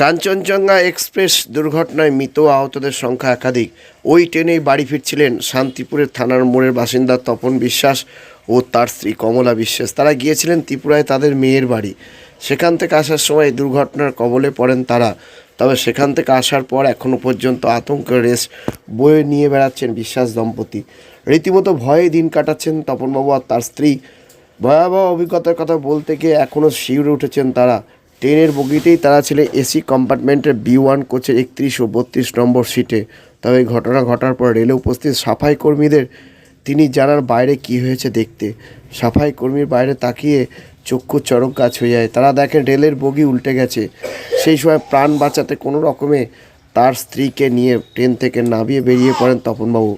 Kanchenjunga express দুর্ঘটনায় মৃত আহতদের সংখ্যা একাধিক। ওই ট্রেনেই বাড়ি ফিরছিলেন শান্তিপুরের থানার মোড়ের বাসিন্দা তপন বিশ্বাস ও তার স্ত্রী কমলা বিশ্বাস। তারা গিয়েছিলেন ত্রিপুরায় তাদের মেয়ের বাড়ি। সেখান থেকে আসার সময় দুর্ঘটনার কবলে পড়েন তারা। তবে সেখান থেকে আসার পর এখনও পর্যন্ত আতঙ্কের রেস বয়ে নিয়ে বেড়াচ্ছেন বিশ্বাস দম্পতি। রীতিমতো ভয়ে দিন কাটাচ্ছেন তপনবাবু আর তার স্ত্রী। ভয়াবহ অভিজ্ঞতার কথা বলতে গিয়ে এখনও শিউরে উঠেছেন তারা। ট্রেনের বগিতেই তারা ছিল এসি কম্পার্টমেন্টের বি ওয়ান কোচের একত্রিশ ও বত্রিশ নম্বর সিটে। তবে ঘটনা ঘটার পর রেলে উপস্থিত সাফাই কর্মীদের, তিনি জানার বাইরে কি হয়েছে দেখতে। সাফাই কর্মীর বাইরে তাকিয়ে চক্ষু চরক গাছ হয়ে যায়। তারা দেখেন রেলের বগি উল্টে গেছে। সেই সময় প্রাণ বাঁচাতে কোনো রকমে তার স্ত্রীকে নিয়ে ট্রেন থেকে নামিয়ে বেরিয়ে পড়েন তপনবাবু।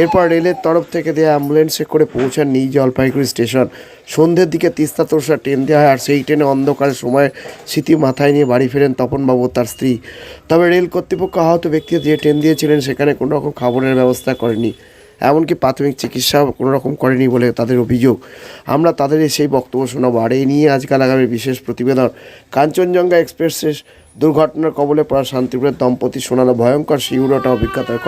এরপর রেলের তরফ থেকে দেওয়া অ্যাম্বুলেন্সে করে পৌঁছান নিউ জলপাইগুড়ি স্টেশন। সন্ধ্যের দিকে তিস্তা তোরসা ট্রেন দেওয়া হয় আর সেই ট্রেনে অন্ধকারের সময় স্মৃতি মাথায় নিয়ে বাড়ি ফেরেন তপনবাবু তার স্ত্রী। তবে রেল কর্তৃপক্ষ আহত ব্যক্তি যে ট্রেন দিয়েছিলেন সেখানে কোনো রকম খাবারের ব্যবস্থা করেনি, এমনকি প্রাথমিক চিকিৎসা কোনো রকম করেনি বলে তাদের অভিযোগ। আমরা তাদের সেই বক্তব্য শোনাবো। আর এই নিয়ে আজকাল আগামী বিশেষ প্রতিবেদন। কাঞ্চনজঙ্ঘা এক্সপ্রেসের দুর্ঘটনার কবলে পড়া শান্তিপুরের দম্পতি শোনালো ভয়ঙ্কর শিউরটা অভিজ্ঞতার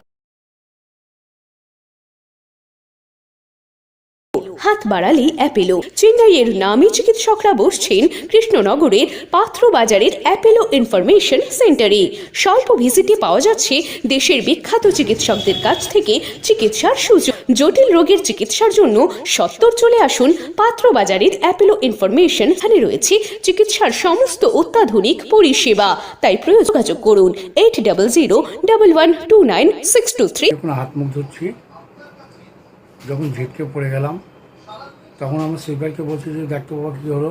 হাত বাড়ালি অ্যাপেলো। চেন্নাইয়ের নামী চিকিৎসকরা বসছেন কৃষ্ণনগরের পাত্র বাজারের অ্যাপেলো ইনফরমেশন সেন্টারে। স্বল্প ভিজিটে পাওয়া যাচ্ছে দেশের বিখ্যাত চিকিৎসকদের কাছ থেকে চিকিৎসার সুযোগ। জটিল রোগের চিকিৎসার জন্য সত্তর চলে আসুন পাত্র বাজারের অ্যাপেলো ইনফরমেশন এখানে রয়েছে চিকিৎসার সমস্ত অত্যাধুনিক পরিষেবা। তাই প্রয়োগ যোগাযোগ করুন eight double zero double one two nine six two three হাত মুখ ধুচ্ছি। যখন ঝিটকে পড়ে গেলাম, তখন আমার সুইপারকে বলছি যে দেখতে বাবা কী হলো?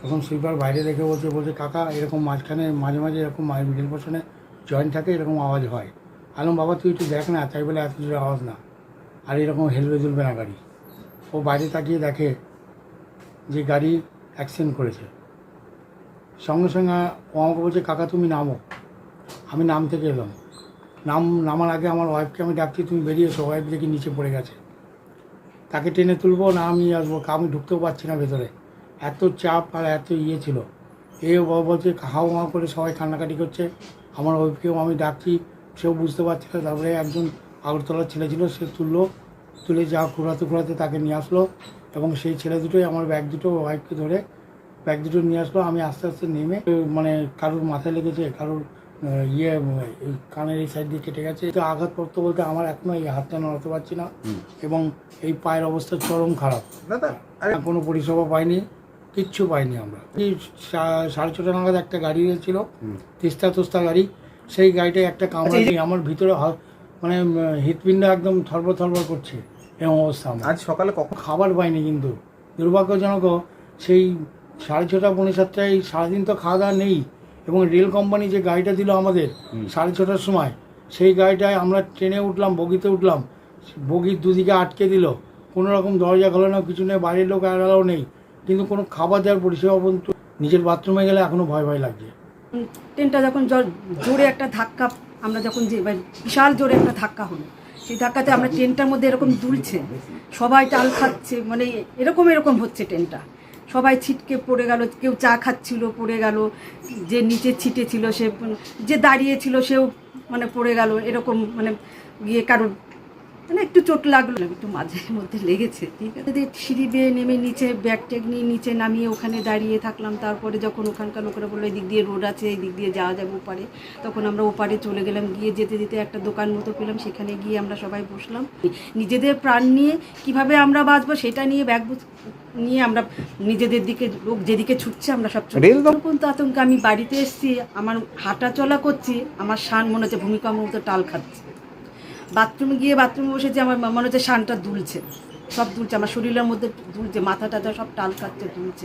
তখন সুইপার বাইরে দেখে বলছে বলছে, কাকা, এরকম মাঝখানে, মাঝে মাঝে এরকম মিডিল পোর্শনে জয়েন্ট থাকে, এরকম আওয়াজ হয়। আলম বাবা, তুই একটু দেখ না, তাই বলে এত জোরে আওয়াজ না। আর এরকম হেলবে দুলবে না গাড়ি। ও বাইরে তাকিয়ে দেখে যে গাড়ি অ্যাক্সিডেন্ট করেছে। সঙ্গে সঙ্গে ও আমাকে বলছে, কাকা, তুমি নামো। আমি নাম থেকে এলাম। নাম, নামার আগে আমার ওয়াইফকে আমি ডাকছি, তুমি বেরিয়ে এসো। ওয়াইফ দেখি নিচে পড়ে গেছে। তাকে টেনে তুলবো না আমি আসব? আমি ঢুকতেও পারছি না ভেতরে। এত চাপ আর এত ইয়ে ছিল। এ বাবা বলছে হাও হাও করে সবাই কান্নাকাটি করছে। আমার ওয়াইফকেও আমি ডাকছি, সেও বুঝতে পারছে না। তারপরে একজন আগরতলার ছেলে ছিল সে তুললো তুলে যা ঘোরাতে ঘোরাতে তাকে নিয়ে আসলো এবং সেই ছেলে দুটোই আমার ব্যাগ দুটো ওয়াইফকে ধরে ব্যাগ দুটো নিয়ে আসলো। আমি আস্তে আস্তে নেমে মানে কারোর মাথায় লেগেছে কারোর ইয়ে কানের এই সাইড দিয়ে কেটে গেছে। তো আঘাতপ্রাপ্ত বলতে আমার এখনও এই হাতটা নড়াতে পারছি না এবং এই পায়ের অবস্থা চরম খারাপ। দাদা কোনো পরিষেবা পাইনি কিচ্ছু পাইনি আমরা। এই সা- সাড়ে ছটা নাগাদ একটা গাড়ি ছিল তিস্তা তোস্তা গাড়ি। সেই গাড়িটায় একটা কামড়া দিয়ে আমার ভিতরে মানে উম, হৃৎপিণ্ড একদম থরবর থরবর করছে এরকম অবস্থা আমার। আজ সকালে কখন? খাবার পাইনি কিন্তু। দুর্ভাগ্যজনক সেই সাড়ে ছটা পৌনে সাতটায় সারাদিন তো খাওয়া দাওয়া নেই এবং রেল কোম্পানি যে গাড়িটা দিল আমাদের সাড়ে ছটার সময় সেই গাড়িটায় আমরা ট্রেনে উঠলাম বগিতে উঠলাম। বগির দুদিকে আটকে দিল। কোনো রকম দরজা খোলে না কিছু নেই বাইরের লোক এড়ালাও নেই। কিন্তু কোনো খাবার দেওয়ার পরিষেবা পর্যন্ত নিজের বাথরুমে গেলে এখনও ভয় ভয় লাগছে। ট্রেনটা যখন জোরে একটা ধাক্কা আমরা যখন যে বিশাল জোরে একটা ধাক্কা হলো, সেই ধাক্কাতে আমরা ট্রেনটার মধ্যে এরকম দুলছে, সবাই চাল খাচ্ছে মানে এরকম এরকম হচ্ছে ট্রেনটা। সবাই ছিটকে পড়ে গেল, কেউ চা খাচ্ছিল, পড়ে গেল, যে নিচে ছিটে ছিল সে, যে দাঁড়িয়ে ছিল সেও মানে পড়ে গেল, এরকম মানে গিয়ে কারোর মানে একটু চোট লাগল একটু মাঝে মধ্যে লেগেছে ঠিক আছে? দিয়ে সিঁড়ি বেয়ে নেমে নিচে ব্যাগ ট্যাগ নিয়ে নিচে নামিয়ে ওখানে দাঁড়িয়ে থাকলাম। তারপরে যখন ওখানকার লোকেরা বলল এই দিক দিয়ে রোড আছে এই দিক দিয়ে যাওয়া যাবে ওপারে তখন আমরা ওপারে চলে গেলাম। গিয়ে যেতে যেতে একটা দোকান মতো পেলাম। সেখানে গিয়ে আমরা সবাই বসলাম। নিজেদের প্রাণ নিয়ে কীভাবে আমরা বাঁচবো সেটা নিয়ে ব্যাগ বুঝ- নিয়ে আমরা নিজেদের দিকে লোক যেদিকে ছুটছে আমরা সব ছুটছি। তখন তো আতঙ্ক আমি বাড়িতে এসেছি আমার হাঁটা চলা করছি আমার শান মনে হচ্ছে ভূমিকম্প মতো টাল খাচ্ছে। বাথরুমে গিয়ে বাথরুমে বসে যে আমার মনে হচ্ছে শানটা দুলছে। সব দুলছে, আমার শরীরের মধ্যে দুলছে মাথা টাথা সব টাল কাটছে দুলছে।